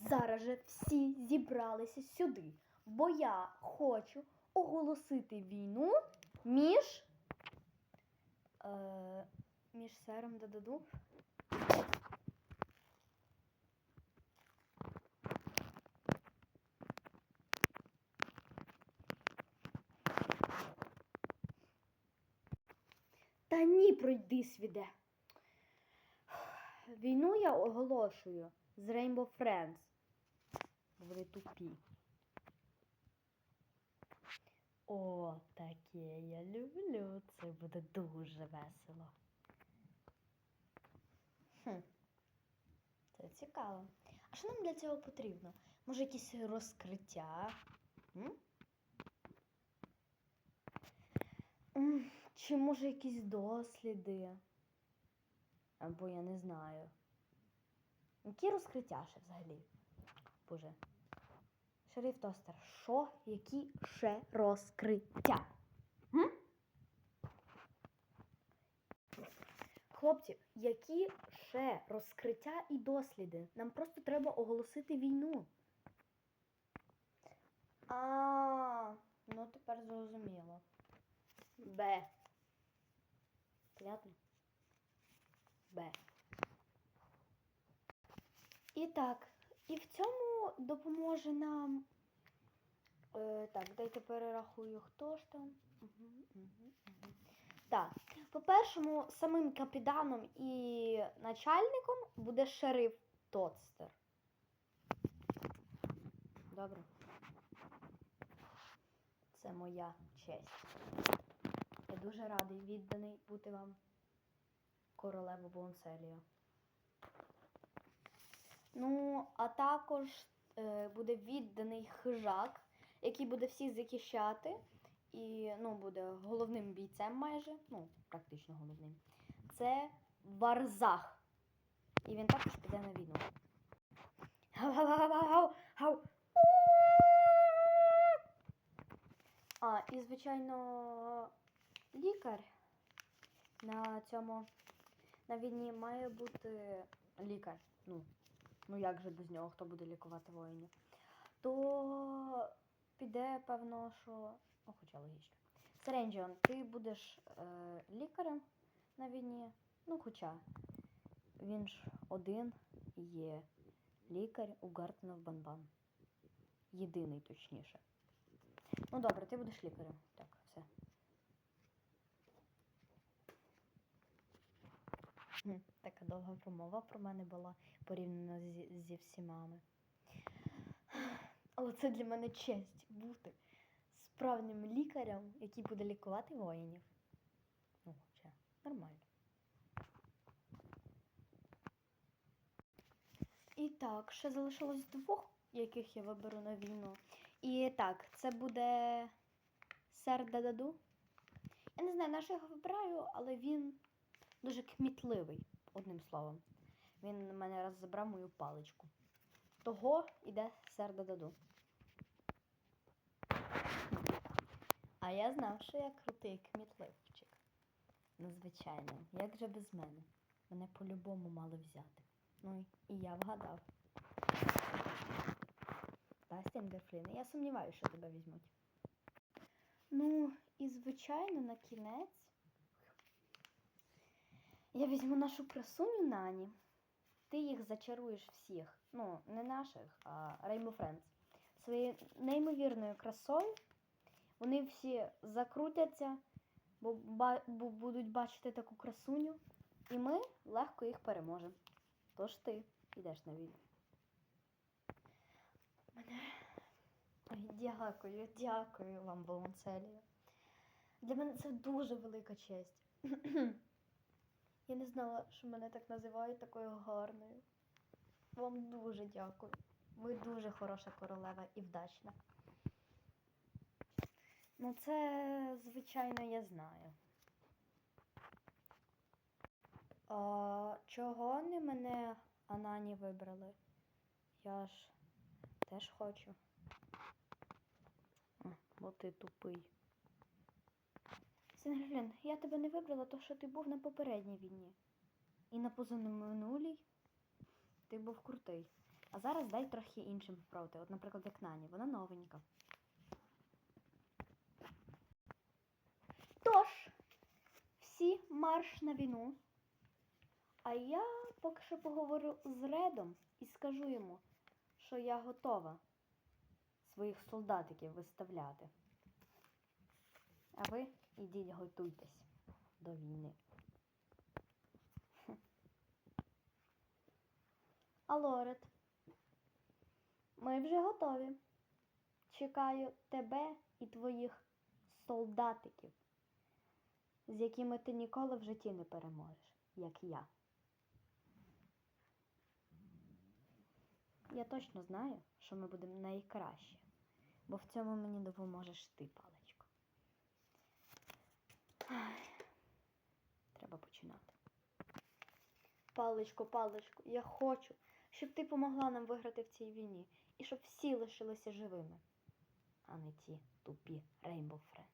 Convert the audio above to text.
Зараз же всі зібралися сюди, бо я хочу оголосити війну між. Е, між сером Дададу. Та ні, пройди свіде. Війну я оголошую з Rainbow Friends. Вони тупі. О, таке я люблю. Це буде дуже весело. Хм. Це цікаво. А що нам для цього потрібно? Може, якісь розкриття? М, Чи може якісь досліди? Або я не знаю. Які розкриття ще взагалі? Боже. Шериф Тостер, що? Які ще розкриття? М? Хлопці, які ще розкриття і досліди? Нам просто треба оголосити війну. А, ну тепер зрозуміло. Б. Понятно? Б. І так, і в цьому допоможе нам. Е, так, дайте перерахую, хто ж там. Угу, угу, угу. Так, по-першому, самим капітаном і начальником буде шериф Тоцтер. Добре. Це моя честь. Я дуже радий відданий бути вам королева Бонселія. Ну, а також е, буде відданий хижак, який буде всіх захищати. І ну, буде головним бійцем майже, ну, практично головним. Це Варзах. І він також піде на війну. А, і, звичайно, лікар на цьому на війні має бути лікар. Ну, ну як же без нього хто буде лікувати воїнів? То піде, певно, що. Ну, хоча логічно. Серенджіон, ти будеш е, лікарем на війні. Ну, хоча він ж один є лікар у Гартена в Банбан. Єдиний, точніше. Ну добре, ти будеш лікарем. Так, все. Хм, Така довга промова про мене була порівняно зі, зі всімами. Але це для мене честь бути справним лікарем, який буде лікувати воїнів. Ну, хоча нормально. І так, ще залишилось двох, яких я виберу на війну. І так, це буде сер Дададу. Я не знаю, на що я його вибираю, але він дуже кмітливий, одним словом. Він на мене раз забрав мою паличку. Того іде сер Дададу. А я знав, що я крутий кмітливчик. Назвичайно, як же без мене? Мене по-любому мали взяти. Ну і я вгадав. Та, Стінгерфлін, я сумніваюся, що тебе візьмуть. Ну, і звичайно, на кінець я візьму нашу красуню Нані. Ти їх зачаруєш всіх. Ну, не наших, а Rainbow Friends. Своєю неймовірною красою. Вони всі закрутяться, бо, бо будуть бачити таку красуню. І ми легко їх переможемо. Тож ти йдеш на війну. Мене. Дякую, дякую вам, Волонцелія. Для мене це дуже велика честь. Я не знала, що мене так називають такою гарною. Вам дуже дякую. Ви дуже хороша королева і вдачна. Ну, це, звичайно, я знаю. А чого не мене Анані вибрали? Я ж теж хочу. А, бо ти тупий. Сінгерлін, я тебе не вибрала, тому що ти був на попередній війні. І на позаминулій ти був крутий. А зараз дай трохи іншим попробувати. От, наприклад, як Нані, вона новенька. Тож, всі марш на війну. А я поки що поговорю з Редом і скажу йому, що я готова своїх солдатиків виставляти. А ви ідіть готуйтесь до війни. Хм. Ми вже готові. Чекаю тебе і твоїх солдатиків, з якими ти ніколи в житті не переможеш, як я. Я точно знаю, що ми будемо найкращі, бо в цьому мені допоможеш ти, паличко. Ай, Треба починати. Паличко, паличко, я хочу, щоб ти помогла нам виграти в цій війні і щоб всі лишилися живими, а не ті тупі Rainbow Friends.